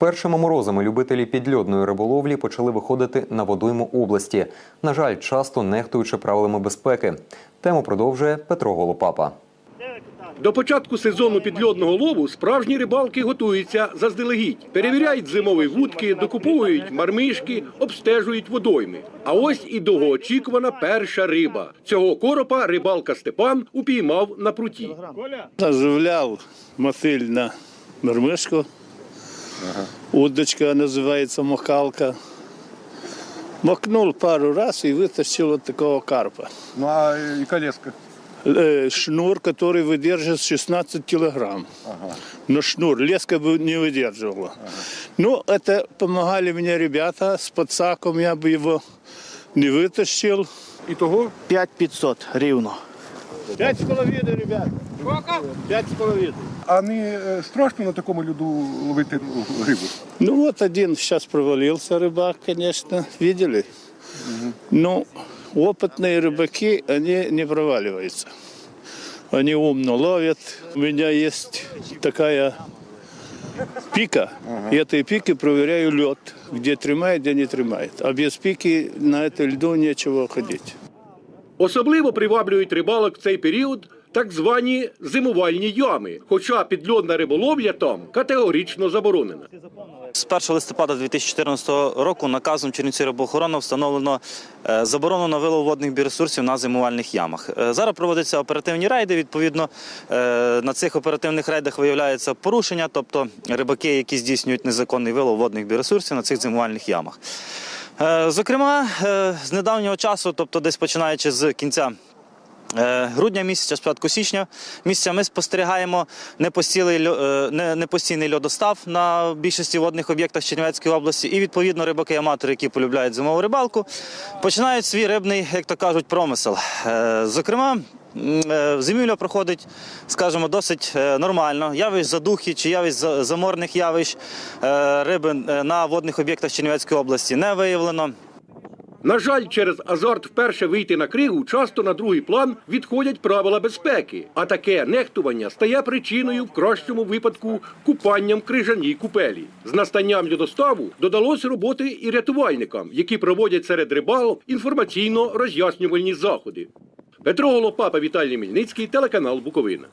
Першими морозами любителі підльодної риболовлі почали виходити на водойму області. На жаль, часто нехтуючи правилами безпеки. Тему продовжує Петро Голопапа. До початку сезону підльодного лову справжні рибалки готуються заздалегідь. Перевіряють зимові вудки, докуповують мармишки, обстежують водойми. А ось і довгоочікувана перша риба. Цього коропа рибалка Степан упіймав на пруті. Оживляв мотиль на мермишку. Удочка називається мокалка. Мокнув пару раз і витащив от такого карпа. Ну а и колеска? Э, Шнур, который выдержит 16 килограмм. Но шнур, леска бы не выдерживала. Ну, это помогали мне ребята с подсаком, я бы его не вытащил. Итого? 5500 рівно. Пять с половиной, ребят. Пять с половиной. А не е, страшно на такому льоду ловити ну, рибу? Ну вот один сейчас провалился рыбак, конечно, видели. Но опытные рыбаки, они не проваливаются. Они умно ловят. У меня есть такая пика. И этой пики проверяю лед, где тримает, где не тримает. А без пики на этой льду нечего ходить. Особливо приваблюють рибалок в цей період так звані зимувальні ями. Хоча підльодна риболовля там категорично заборонена. З 1 листопада 2014 року наказом Чернівці рибоохорони встановлено е, заборону на вилов водних біоресурсів на зимувальних ямах. Е, Зараз проводяться оперативні рейди. Відповідно, е, на цих оперативних рейдах виявляється порушення, тобто рибаки, які здійснюють незаконний вилов водних біоресурсів на цих зимувальних ямах. Зокрема, з недавнього часу, тобто десь починаючи з кінця Грудня місяця, спочатку січня місяця ми спостерігаємо е, не- непостійний льодостав на більшості водних об'єктах Чернівецької області. І відповідно рибаки-аматори, які полюбляють зимову рибалку, починають свій рибний, як то кажуть, промисел. Е, Зокрема, е, зимівля проходить, скажімо, досить е, нормально. Явищ задухи чи явищ заморних явищ е, риби е, на водних об'єктах Чернівецької області не виявлено. На жаль, через азарт вперше вийти на кригу часто на другий план відходять правила безпеки. А таке нехтування стає причиною в кращому випадку купанням крижаній купелі. З настанням льодоставу додалось роботи і рятувальникам, які проводять серед рибалок інформаційно роз'яснювальні заходи. Петро Голопапа, Віталій Мельницький, телеканал Буковина.